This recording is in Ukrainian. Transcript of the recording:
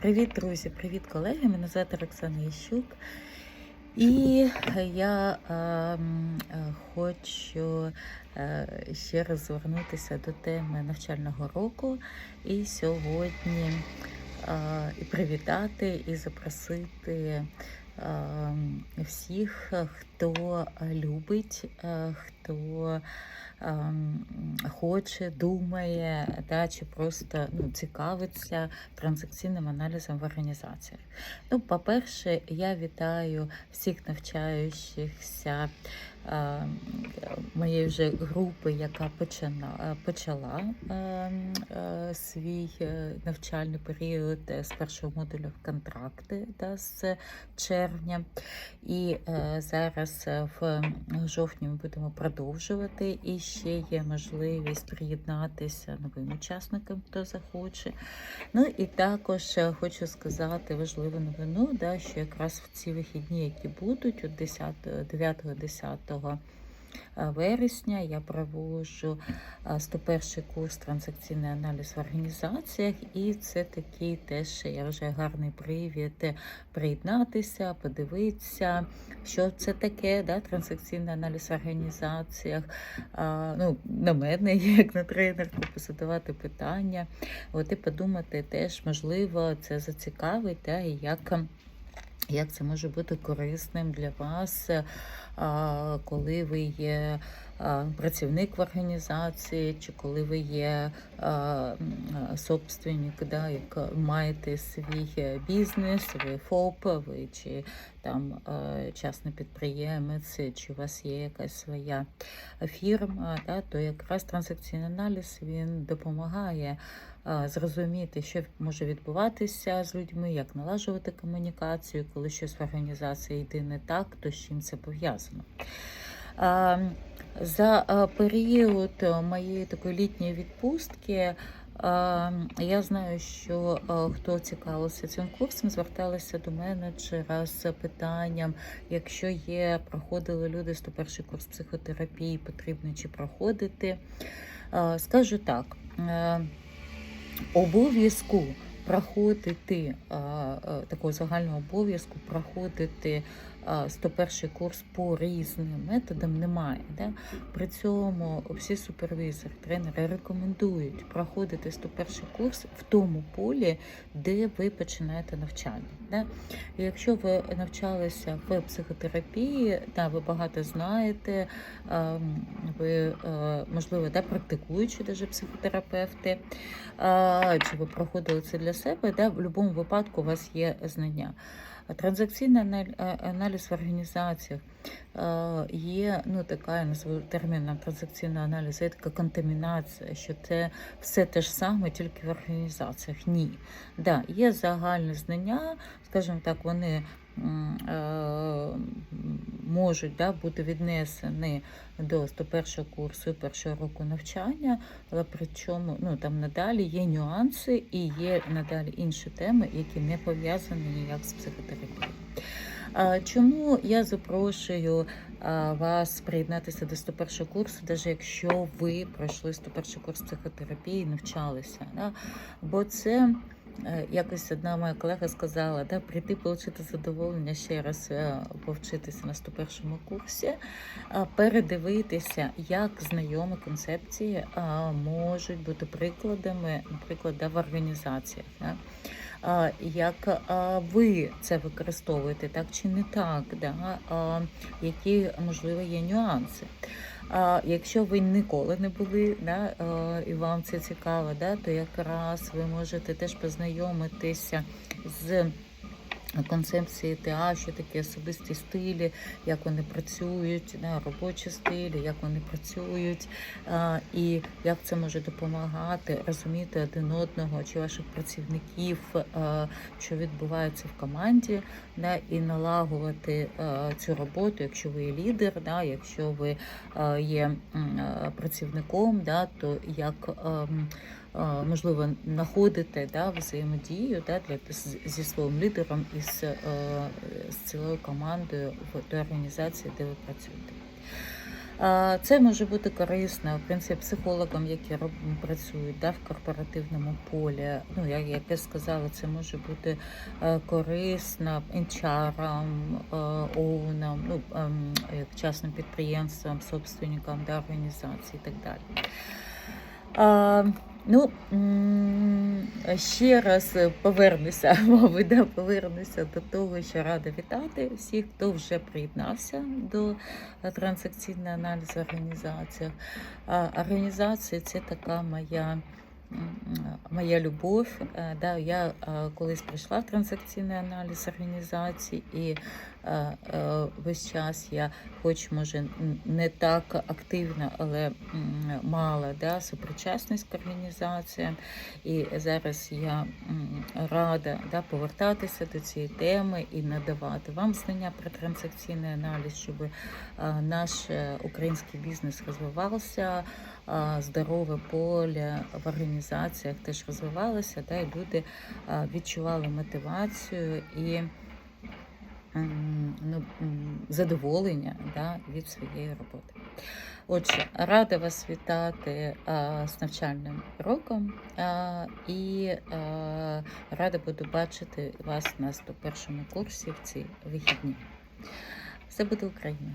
Привіт, друзі, привіт, колеги. Мене звати Оксана Ящук. І я е, е, хочу е, ще раз звернутися до теми навчального року. І сьогодні е, і привітати, і запросити е, всіх, хто любить, е, хто ем, хоче, думає, да, чи просто ну, цікавиться транзакційним аналізом в організаціях. Ну, по-перше, я вітаю всіх навчаючихся моєї вже групи, яка почина, почала е, е, свій е, навчальний період е, з першого модулю в контракти да, з червня. І е, зараз е, в жовтні ми будемо продовжувати. І ще є можливість приєднатися новим учасникам, хто захоче. Ну і також е, хочу сказати важливу новину, да, що якраз в ці вихідні, які будуть, от 10, 9-10 вересня, я проводжу е, 101 курс транзакційний аналіз в організаціях, і це такий теж я вже гарний привід е, приєднатися, подивитися, що це таке, да, транзакційний аналіз в організаціях. А, ну, на мене, як на тренерку, позадавати питання. От і подумати теж, можливо, це зацікавить, да, і як. Як це може бути корисним для вас, коли ви є працівник в організації, чи коли ви є а, собственник, да, як маєте свій е, бізнес, ви ФОП, ви чи там е, частний підприємець, чи у вас є якась своя фірма, да, то якраз транзакційний аналіз він допомагає зрозуміти, що може відбуватися з людьми, як налажувати комунікацію, коли щось в організації йде не так, то з чим це пов'язано. За період моєї такої літньої відпустки я знаю, що хто цікавився цим курсом, зверталися до менеджера з питанням, якщо є, проходили люди 101 курс психотерапії, потрібно чи проходити. Скажу так. Обов'язку проходити такого загального обов'язку проходити 101 курс по різним методам немає. Да? При цьому всі супервізори, тренери рекомендують проходити 101 курс в тому полі, де ви починаєте навчання. Да? Якщо ви навчалися в психотерапії, да, ви багато знаєте, ви, можливо, да, практикуючі даже психотерапевти, чи ви проходили це для себе, да, в будь-якому випадку у вас є знання. Транзакційний аналіз в організаціях е, є ну, така, я назву терміном транзакційного аналізу, є така контамінація, що це все те ж саме, тільки в організаціях. Ні. Да, є загальне знання, скажімо так, вони е, можуть да, бути віднесені до 101 курсу і першого року навчання, але причому ну, там надалі є нюанси і є надалі інші теми, які не пов'язані ніяк з психотерапією. Чому я запрошую вас приєднатися до 101 курсу, навіть якщо ви пройшли 101 курс психотерапії і навчалися? Да? Бо це е, якось одна моя колега сказала, да, прийти отримати задоволення ще раз е, повчитися на 101 курсі, передивитися, як знайомі концепції можуть бути прикладами, наприклад, да, в організаціях. Да? як ви це використовуєте, так чи не так, да? які, можливо, є нюанси. А якщо ви ніколи не були, да, і вам це цікаво, да, то якраз ви можете теж познайомитися з концепції ТА, що такі особисті стилі, як вони працюють, робочі стилі, як вони працюють, і як це може допомагати розуміти один одного чи ваших працівників, що відбувається в команді, і налагувати цю роботу, якщо ви є лідер, якщо ви є працівником, то як ем, можливо знаходити да, взаємодію да, для, зі своїм лідером і з, е, з цілою командою в той організації, де ви працюєте. Це може бути корисно, в принципі, психологам, які працюють да, в корпоративному полі. Ну, як, як я сказала, це може бути е, корисно HR-ам, е, оунам, ну, ем, як частним підприємствам, собственникам да, організацій і так далі. Ну, ще раз повернуся, мабуть, да, повернуся до того, що рада вітати всіх, хто вже приєднався до е, транзакційного аналізу Організації це така моя. Моя любов. Е, Да, я е, колись прийшла в транзакційний аналіз організацій, і весь час я, хоч може не так активно, але мала да, супричасність к організаціям. І зараз я рада да, повертатися до цієї теми і надавати вам знання про транзакційний аналіз, щоб е, наш е, український бізнес розвивався, здорове поле в організаціях теж розвивалося, да, і люди відчували мотивацію і ну, задоволення да, від своєї роботи. Отже, рада вас вітати а, з навчальним роком а, і а, рада буду бачити вас на 101 курсі в ці вихідні. Все буде Україна!